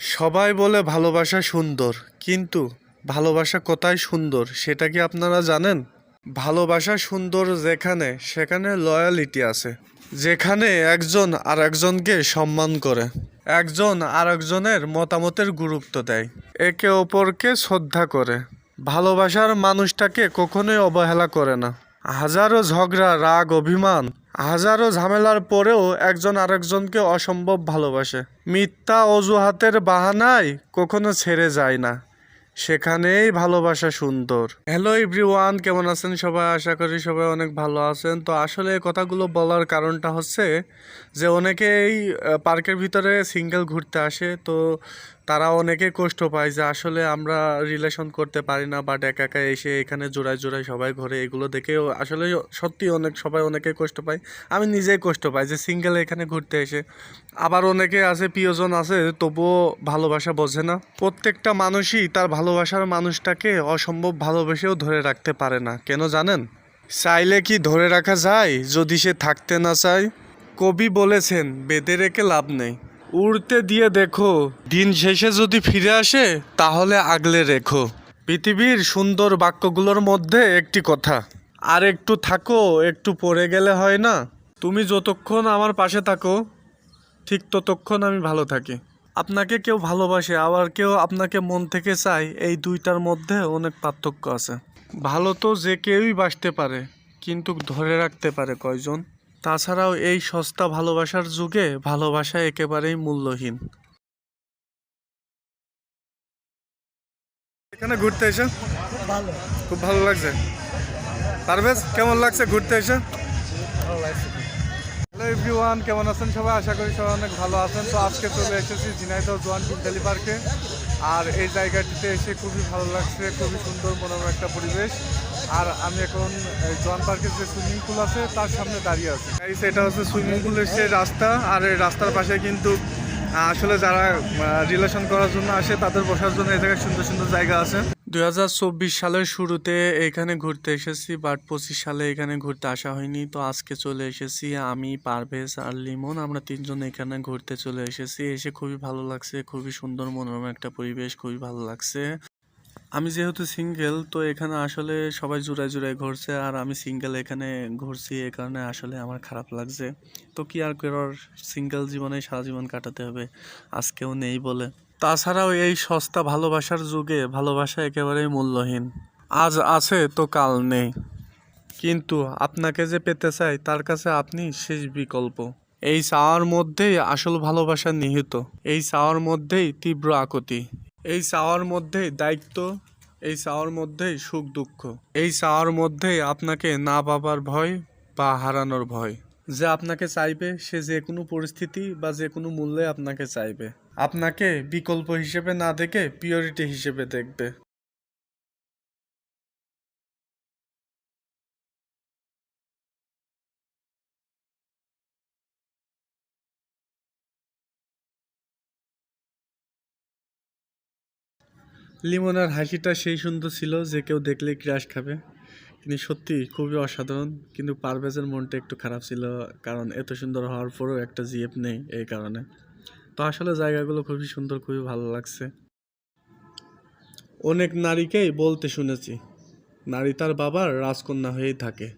সবাই বলে ভালোবাসা সুন্দর, কিন্তু ভালোবাসা কোথায় সুন্দর সেটা কি আপনারা জানেন? ভালোবাসা সুন্দর যেখানে, সেখানে লয়ালিটি আছে। যেখানে একজন আর একজনকে সম্মান করে। একজন আর একজনের মতামতের গুরুত্ব দেয়। একে অপরকে শ্রদ্ধা করে। ভালোবাসার মানুষটাকে কখনোই অবহেলা করে না। হাজারো ঝগড়া, রাগ, অভিমান, হাজারো ঝামেলার পরেও একজন আরেকজনকে অসম্ভব ভালোবাসে। মিথ্যা অজুহাতের বাহানায় কখনো ছেড়ে যায় না। সেখানেই ভালোবাসা সুন্দর। হ্যালো এভরিওয়ান, কেমন আছেন সবাই? আশা করি সবাই অনেক ভালো আছেন। তো আসলে এই কথাগুলো বলার কারণটা হচ্ছে যে, অনেকেই পার্কের ভিতরে সিঙ্গেল ঘুরতে আসে। তো তারা অনেকে কষ্ট পায় যে আসলে আমরা রিলেশন করতে পারি না বাট একা একা এসে এখানে জোড়ায় জোড়ায় সবাই ঘরে, এগুলো দেখে আসলে সত্যি অনেক, সবাই অনেকে কষ্ট পায়। আমি নিজেই কষ্ট পাই যে সিঙ্গেল এখানে ঘুরতে এসে। আবার অনেকে আছে, প্রিয়জন আছে, তবুও ভালোবাসা বোঝে না। প্রত্যেকটা মানুষই তার ভালোবাসার মানুষটাকে অসম্ভব ভালোবেসেও ধরে রাখতে পারে না। কেন জানেন? চাইলে কি ধরে রাখা যায়? যদি সে থাকতে না চায়? কবি বলেছেন, বেঁধে রেখে লাভ নেই। উড়তে দিয়ে দেখো। দিন শেষে যদি ফিরে আসে, তাহলে আগলে রেখো। পৃথিবীর সুন্দর বাক্যগুলোর মধ্যে একটি কথা, আর একটু থাকো, একটু পড়ে গেলে হয় না। তুমি যতক্ষণ আমার পাশে থাকো, ঠিক ততক্ষণ আমি ভালো থাকি। আপনাকে কেউ ভালোবাসে, আবার কেউ আপনাকে মন থেকে চায়, এই দুইটার মধ্যে অনেক পার্থক্য আছে। ভালো তো যে কেউই বাসতে পারে, কিন্তু ধরে রাখতে পারে কয়জন? তাছাড়াও এই সস্তা ভালোবাসার যুগে ভালোবাসা একেবারেই মূল্যহীন। এখানে ঘুরতে এসে। ভালো। খুব ভালো লাগছে। পারভেজ কেমন লাগছে ঘুরতে এসে? হ্যালো এভরিওয়ান কেমন আছেন সবাই? আশা করি সবাই অনেক ভালো আছেন। তো আজকে চলে এসেছি ঝিনাইদহ জোয়ান পিন্তালি পার্কে। আর এই জায়গাটিতে এসে খুবই ভালো লাগছে খুবই সুন্দর মনোরম একটা পরিবেশ। আর আমি এখন জন পার্কের যে সুইমিং পুল আছে, তার সামনে দাঁড়িয়ে আছি। এটা হচ্ছে সুইমিং পুলের সে রাস্তা, আর এই রাস্তার পাশে কিন্তু আসলে যারা রিলেশন করার জন্য আসে, তাদের বসার জন্য এই জায়গায় সুন্দর সুন্দর জায়গা আছে। দুই হাজার চব্বিশ সালের শুরুতে এখানে ঘুরতে এসেছি, বাট পঁচিশ সালে এখানে ঘুরতে আসা হয়নি, তো আজকে চলে এসেছি আমি, পারভেজ আর লিমন। আমরা তিনজন এখানে ঘুরতে চলে এসেছি, এসে খুবই ভালো লাগছে, খুবই সুন্দর, মনোরম একটা পরিবেশ, খুবই ভালো লাগছে। আমি যেহেতু সিঙ্গেল, তো এখানে আসলে সবাই জোড়ায় জোড়ায় ঘুরছে আর আমি সিঙ্গেল এখানে ঘুরছি, এ কারণে আসলে আমার খারাপ লাগছে। তো কি আর করার? সিঙ্গেল জীবনে সারা জীবন কাটাতে হবে আজকেও নেই বলে। তাছাড়াও এই সস্তা ভালোবাসার যুগে ভালোবাসা একেবারেই মূল্যহীন। আজ আছে, তো কাল নেই। কিন্তু আপনাকে যে পেতে চাই, তার কাছে আপনি শেষ বিকল্প। এই চাওয়ার মধ্যেই আসল ভালোবাসা নিহিত। এই চাওয়ার মধ্যেই তীব্র আকতি এই চাওয়ার মধ্যে দায়িত্ব, এই চাওয়ার মধ্যে সুখ দুঃখ। এই চাওয়ার মধ্যে আপনাকে না পাবার ভয় বা হারানোর ভয়। যে আপনাকে চাইবে, সে যে কোনো পরিস্থিতি বা যে কোনো মূল্যে আপনাকে চাইবে। আপনাকে বিকল্প হিসেবে না দেখে পিওরিটি হিসেবে দেখবে। লিমনের হাসিটা সেই সুন্দর ছিল যে কেউ দেখলে ক্রাশ খাবে। কিন্তু সত্যি খুবই অসাধারণ, কিন্তু পারভেজের মনটা একটু খারাপ ছিল, কারণ এত সুন্দর হওয়ার পরেও একটা জিএফ নেই এই কারণে। তো আসলে জায়গাগুলো খুবই সুন্দর, খুবই ভালো লাগছে। অনেক নারীকেই বলতে শুনেছি, নারী তার বাবার রাজকন্যা হয়েই থাকে।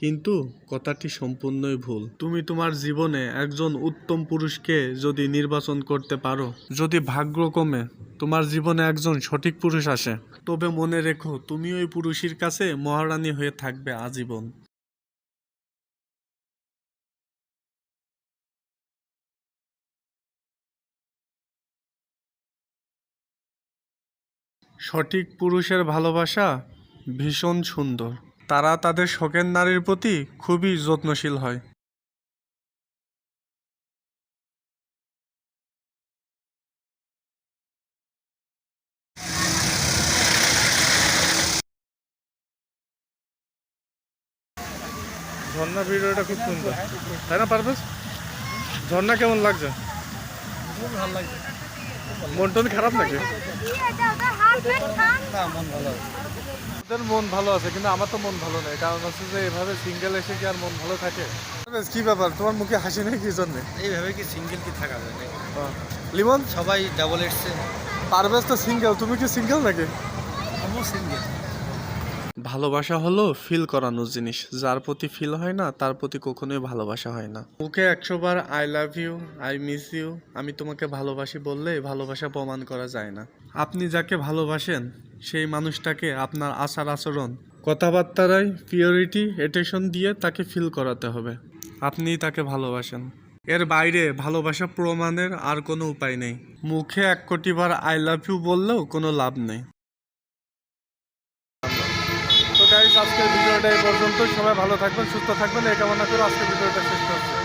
কিন্তু কথাটি সম্পূর্ণই ভুল। তুমি তোমার জীবনে একজন উত্তম পুরুষকে যদি নির্বাচন করতে পারো, যদি ভাগ্যক্রমে তোমার জীবনে একজন সঠিক পুরুষ আসে। তবে মনে রেখো, তুমি ওই পুরুষের কাছে মহারানী হয়ে থাকবে আজীবন। সঠিক পুরুষের ভালোবাসা ভীষণ সুন্দর। তারা তাদের শখের নারীর প্রতি খুবই যত্নশীল হয়। ঝর্ণা ভিডিওটা খুব সুন্দর। তাই না পারবেশ ঝর্ণা কেমন লাগছে? লাগছে। মন টন খারাপ নাকি? না মন ভালো ওদের মন ভালো আছে কিন্তু আমার তো মন ভালো নেই। কারণ হচ্ছে যে এভাবে সিঙ্গেল এসে কি আর মন ভালো থাকে? কি ব্যাপার? তোমার মুখে হাসি নেই কি জন্য? এইভাবে কি সিঙ্গেল কি থাকা যায় লিমন? সবাই ডাবল এসছে পারভেজ তো সিঙ্গেল তুমি কি সিঙ্গেল নাকি? আমিও সিঙ্গেল ভালোবাসা হলো ফিল করানোর জিনিস। যার প্রতি ফিল হয় না তার প্রতি কখনোই ভালোবাসা হয় না। মুখে একশো বার I love you I miss you আমি তোমাকে ভালোবাসি বললে ভালোবাসা প্রমাণ করা যায় না। আপনি যাকে ভালোবাসেন সেই মানুষটাকে আপনার আচার আচরণ, কথাবার্তারাই পিওরিটি এটেশন দিয়ে তাকে ফিল করাতে হবে। আপনি তাকে ভালোবাসেন। এর বাইরে ভালোবাসা প্রমাণের আর কোনো উপায় নেই। মুখে এক কোটি বার আই লাভ ইউ বললেও কোনো লাভ নেই। তো গাইস আজকের ভিডিওটা এই পর্যন্ত সবাই ভালো থাকবেন, সুস্থ থাকবেন। এই কামনা করে আজকের ভিডিওটা শেষ করছি।